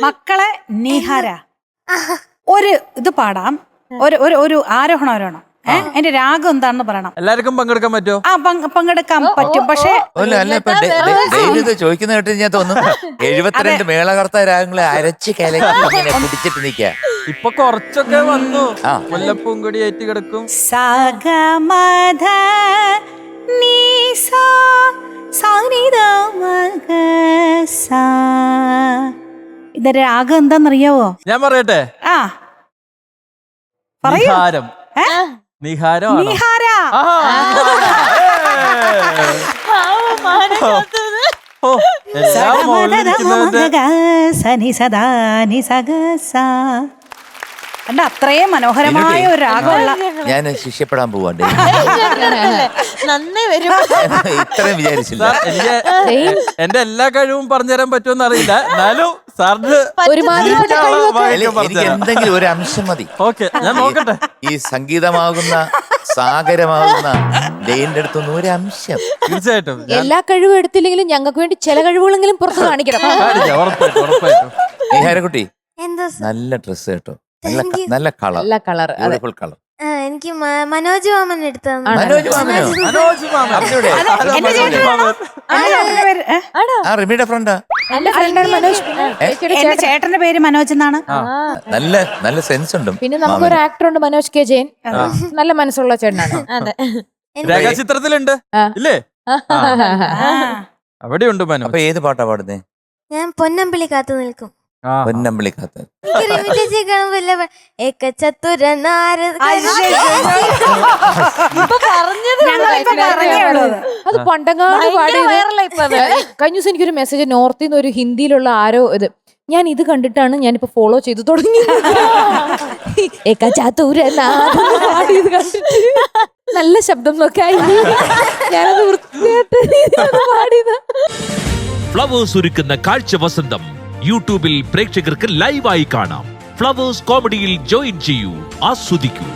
മക്കളെ നിഹര. ഒരു ഇത് പാടാം. ഒരു ഒരു ഒരു ആരോഹണം ആരോഹണം. ഏഹ് എന്റെ രാഗം എന്താണെന്ന് പറയണം. എല്ലാവർക്കും പങ്കെടുക്കാൻ പറ്റുമോ? ആ പങ്ക് പങ്കെടുക്കാൻ പറ്റും. പക്ഷേ അല്ല അല്ല ഇപ്പൊ ഡെ- ഡെ- ഡെയിലി ഇത് ചോദിക്കുന്ന കേട്ട് ഞാൻ തോന്നുന്നു എഴുപത്തിരണ്ട് മേളകർത്ത രാഗങ്ങളെ അരച്ച് കലക്കി ഇങ്ങനെ പിടിച്ചിട്ട് ഇപ്പൊ കുറച്ചൊക്കെ വന്നു. ആ. ഏറ്റുകിടക്കും ഏറ്റി കിടക്കും. സഗമധ ഇതിന്റെ രാഗം എന്താന്നറിയാവോ? ഞാൻ പറയട്ടെ? ആ. പറയൂ. നിഹാരം. ഏ? നിഹാരം നിഹാര. എല്ലാം മോളിലിരിക്കുന്നതിന്റെ സഗമധ സനി സദാ നി സഗ സാ. കണ്ട അത്രയും മനോഹരമായ ഒരു രാഗമുള്ള ഞാൻ ശിക്ഷപ്പെടാൻ പോവാണ്ട്. നന്നേ വരും ഇത്രയും വിചാരിച്ചില്ല. എനിക്ക് എന്റെ എല്ലാ കഴിവും പറഞ്ഞുതരാൻ പറ്റുമെന്ന് അറിയില്ല. എന്നാലും സാറിന് ഒരുമാതിരിപ്പെട്ട കഴിവൊക്കെ അല്ല, എനിക്ക് എന്തെങ്കിലും ഒരു അംശം മതി. ഓക്കെ ഞാൻ നോക്കട്ടെ. ഈ സംഗീതമാകുന്ന സാഗരമാകുന്ന ഡെയിന്റെ അടുത്തൊന്നും ഒരു അംശം. തീർച്ചയായിട്ടും. എല്ലാ കഴിവും എടുത്തില്ലെങ്കിലും ഞങ്ങൾക്ക് വേണ്ടി ചില കഴിവുകളെങ്കിലും പുറത്ത് കാണിക്കണം. കാണിക്കാം, ഉറപ്പായിട്ടും ഉറപ്പായിട്ടും. നിഹാരക്കുട്ടി എന്താ നല്ല ഡ്രസ് കേട്ടോ. നല്ല ക- നല്ല കളർ. നല്ല കളർ അതെ. Beautiful colour. ആ, എനിക്ക് മ- മനോജ് മാമൻ എടുത്തു? മനോജ് മാമനോ? മനോജ് മാമൻ. അറിഞ്ഞൂടെ? ആ റിമിയുടെ ഫ്രണ്ടാ എന്റെ മനോജ്. ചേട്ടന്റെ പേര് മനോജ് എന്നാണ്. നല്ല നല്ല സെൻസ് ഉണ്ട് പിന്നെ നമുക്കൊരു ആക്ടർ ഉണ്ട് മനോജ് കെ ജയൻ. നല്ല മനസ്സുള്ള ചേട്ടനാണ്. അതെ. രേഖാചിത്രത്തിലുണ്ട് ആ. ഇല്ലേ? ആ. അവിടെയുണ്ട് മനു അപ്പൊ ഏത് പാട്ടാ പാടുന്നേ? ഞാൻ പൊന്നമ്പിളി കാത്തു നിൽക്കും. പൊന്നമ്പിളി കാത്തു. കാത്ത് എനിക്ക് റിമി ചേച്ചിയെ കാണുമ്പോ വല്ല പ- ഏക ചതുര നാര ഞങ്ങളിപ്പോ പറഞ്ഞേ ഉള്ളൂ അത്. അത്. പണ്ടങ്ങാട് കഴിഞ്ഞ ദിവസം എനിക്കൊരു മെസ്സേജ് നോർത്തിൽ നിന്ന് ഒരു ഹിന്ദിയിലുള്ള ആരോ ഇത് ഞാൻ ഇത് കണ്ടിട്ടാണ് ഞാനിപ്പോ ഫോളോ ചെയ്തു തുടങ്ങി ഏക ചാത്തൂരനാഥ് എന്ന് പാടിയത് കണ്ടിട്ട് നല്ല ശബ്ദം നോക്കായി ഞാനത് വൃത്തിയായിട്ട് രീതിയിലാണ് പാടിയത്. ഫ്ലവേഴ്സ് ഒരുക്കുന്ന കാഴ്ച വസന്തം യൂട്യൂബിൽ പ്രേക്ഷകർക്ക് ലൈവായി കാണാം. ഫ്ലവേഴ്സ് കോമഡിയിൽ ജോയിൻ ചെയ്യൂ ആസ്വദിക്കൂ.